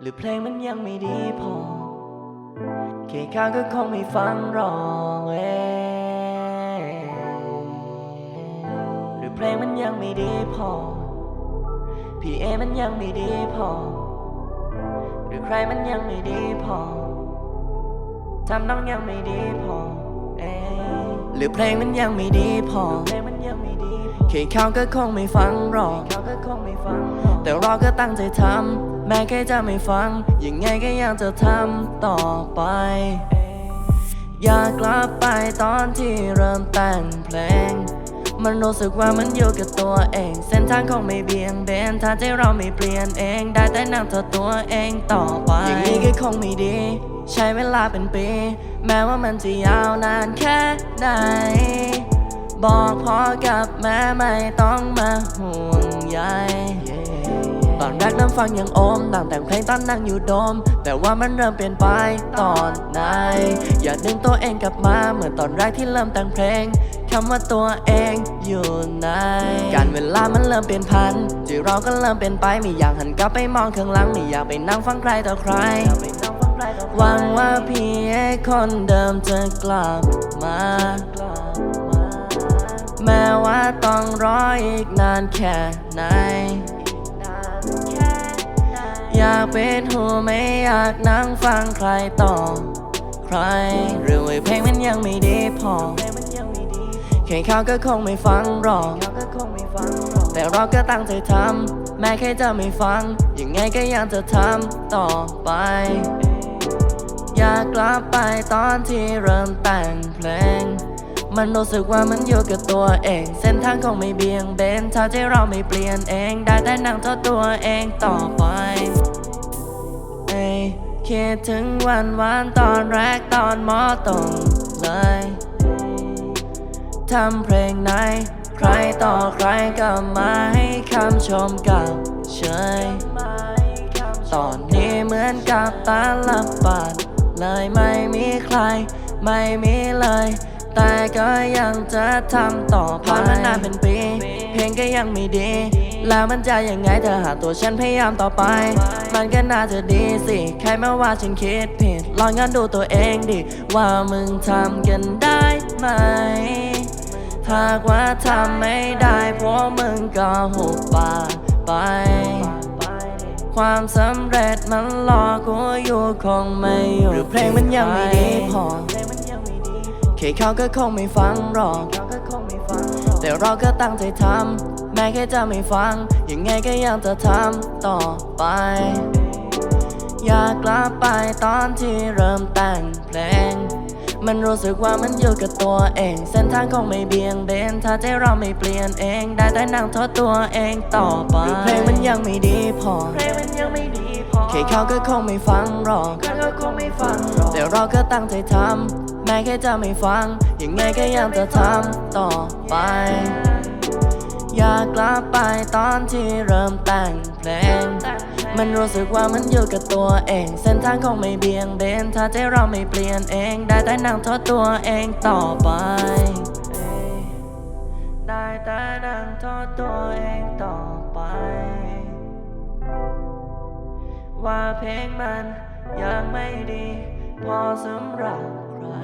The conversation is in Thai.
หรือเพลงมันยังไม่ดีพอ แค่ข้างก็คงไม่ฟังหรอกเอหรือเพลงมันยังไม่ดีพอ พี่เอมันยังไม่ดีพอ หรือใครมันยังไม่ดีพอ ทำน้องยังไม่ดีพอ เอหรือเพลงมันยังไม่ดีพอเพลงมันยังไม่ดีพอ แค่เขาก็คงไม่ฟังหรอกเขาก็คงไม่ฟังหรอกแต่เราก็ตั้งใจทำแม้แค่จะไม่ฟัง ยังไงก็ยังจะทำต่อไป อยากกลับไปตอนที่เริ่มแต่งเพลง มันรู้สึกว่ามันอยู่กับตัวเอง เส้นทางคงไม่เบี่ยงเบนถ้าใจเราไม่เปลี่ยนเอง ได้แต่นั่งเธอตัวเองต่อไป อย่างนี้ก็คงไม่ดี ใช้เวลาเป็นปี แม้ว่ามันจะยาวนานแค่ไหน บอกพ่อกับแม่ไม่ต้องมาห่วงใยตอนแรกน้ำฟังยังอมต่างแต่งเพลงตอนนั่งอยู่โดม แต่ว่ามันเริ่มเปลี่ยนไปตอนไหน อยากดึงตัวเองกลับมาเหมือนตอนแรกที่เริ่มแต่งเพลงคำว่าตัวเองอยู่ไหนการเวลามันเริ่มเปลี่ยนพันจิเราก็เริ่มเปลี่ยนไปไม่อยากหันกลับไปมองข้างหลังไม่อยากไปนั่งฟังใครต่อใครหวังว่าพี่คนเดิมจะกลับมาแม้ว่า ต้องรออีกนานแค่ไหน อยากเป็นหูไม่อยากนั่งฟังใครต่อ ใครหรือว่าเพลงมันยังไม่ดีพอแค่เขาก็คงไม่ฟังหรอก แต่เราก็ตั้งใจทำ แม้แค่จะไม่ฟัง ยังไงก็ยังจะทำต่อไป อยากกลับไปตอนที่เริ่มแต่งเพลง มันรู้สึกว่ามันอยู่กับตัวเอง เส้นทางคงไม่เบี่ยงเบนถ้าใจเราไม่เปลี่ยนเอง ได้แต่นั่งโทษตัวเองต่อไปเอ้ยคิดถึงวันวานตอนแรกตอนมอต้นเลยทำเพลงไหน ใครต่อใครก็มาให้คำชมกับเฉยตอนนี้เหมือนกับตาลับปาดเลยไม่มีใคร ไม่มีเลย แต่ก็ยังจะทำต่อผ่านมานานเป็นปี เพลงก็ยังไม่ดี แล้วมันจะยังไงเธอหาตัวฉันพยายามต่อไป มันก็น่าจะดีสิ ใครมาว่าฉันคิดผิด ลองย้อนดูตัวเองดิ ว่ามึงทำกันได้ไหม หากว่าทำไม่ได้พวกมึงก็หุบปากไป ความสำเร็จมันรอกูอยู่คงไม่อยู่หรือเพลงมันยังไม่ดีพอ ค่เขาก็คงไม่ฟังหรอก แต่เราก็ตั้งใจทำแม้แค่จะไม่ฟัง ยังไงก็ยังจะทำต่อไป อยากกลับไปตอนที่เริ่มแต่งเพลง มันรู้สึกว่ามันอยู่กับตัวเอง เส้นทางคงไม่เบี่ยงเบน ถ้าใจเราไม่เปลี่ยนเอง ได้แต่นั่งโทษตัวเองต่อไปหรือเพลงมันยังไม่ดีพอเพลงมันยังไม่ดีพอแค่เขาก็คงไม่ฟังหรอกเขาก็คงไม่ฟังหรอกแต่เราก็ตั้งใจทำ แม้แค่จะไม่ฟัง ยังไงก็ยังจะทำต่อไป อยากกลับไปตอนที่เริ่มแต่งเพลง มันรู้สึกว่ามันอยู่กับตัวเอง เส้นทางคงไม่เบี่ยงเบน ถ้าใจเราไม่เปลี่ยนเอง ได้แต่นั่งโทษตัวเองต่อไป ได้แต่นั่งโทษตัวเองต่อไป ว่าเพลงมันยังไม่ดี พอสำหรับใคร